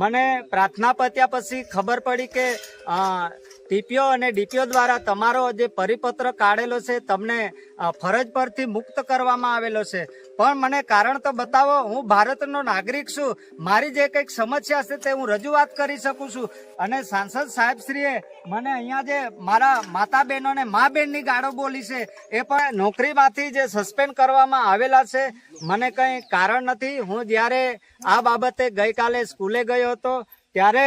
મને પ્રાર્થના પત્યા પછી ખબર પડી કે ટીપીઓ અને ડીપીઓ દ્વારા તમારો જે પરિપત્ર કાઢેલો છે, તમને ફરજ પરથી મુક્ત કરવામાં આવેલો છે. પણ મને કારણ તો બતાવો, હું ભારતનો નાગરિક છું. મારી જે કંઈક સમસ્યા છે તે હું રજૂઆત કરી શકું છું. અને સાંસદ સાહેબશ્રીએ મને અહીંયા જે મારા માતા બહેનોને મા બહેનની ગાળો બોલી છે, એ પણ નોકરીમાંથી જે સસ્પેન્ડ કરવામાં આવેલા છે, મને કંઈ કારણ નથી. હું જ્યારે આ બાબતે ગઈકાલે સ્કૂલે ગયો હતો, ત્યારે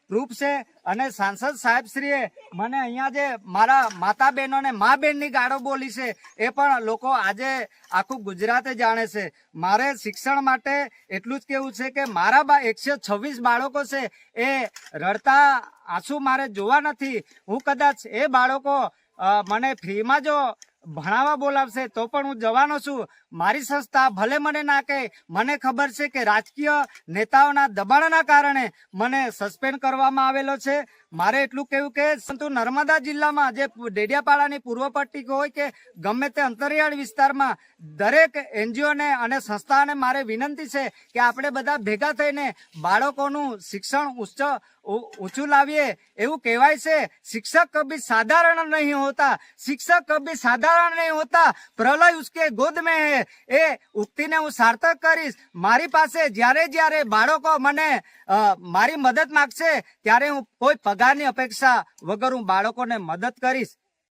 પ્રૂફ છે અને સાંસદ સાહેબશ્રીએ મને અહીંયા જે મારા માતા બહેનોને મા બહેનની ગાળો બોલી છે, એ પણ લોકો આજે આખું ગુજરાતે જાણે છે. મારે શિક્ષણ માટે એટલું જ કેવું છે કે મારા બા એકસો છવ્વીસ બાળકો છે, એ રડતા આંસુ મારે જોવા નથી. હું કદાચ એ બાળકો મને ફ્રીમાં જો ભણાવવા બોલાવશે તો પણ હું જવાનો છું. મારી સંસ્થા ભલે મને ના કહે, મને ખબર છે કે રાજકીય નેતાઓના દબાણના કારણે મને સસ્પેન્ડ કરવામાં આવેલો છે. મારે એટલું કહેવું કે સંતુ નર્મદા જિલ્લામાં જે ડેડિયાપાડાની પૂર્વ પટ્ટી હોય કે ગમે તે અંતરિયાળ વિસ્તારમાં દરેક એનજીઓને અને સંસ્થાને મારે વિનંતી છે કે આપણે બધા ભેગા થઈને બાળકોનું શિક્ષણ ઉચ્ચ ઊંચું લાવીએ, એવું કહેવાય છે, શિક્ષક કભી સાધારણ નહીં હોતા, શિક્ષક કભી સાધારણ નહીં હોતા, પ્રલય ઉસકે ગોદ મે હે, એ ઉક્તિને હું સાર્થક કરીશ. મારી પાસે જ્યારે જ્યારે બાળકો મને મારી મદદ માગશે, ત્યારે હું કોઈ પગારની અપેક્ષા વગર હું બાળકોને મદદ કરીશ.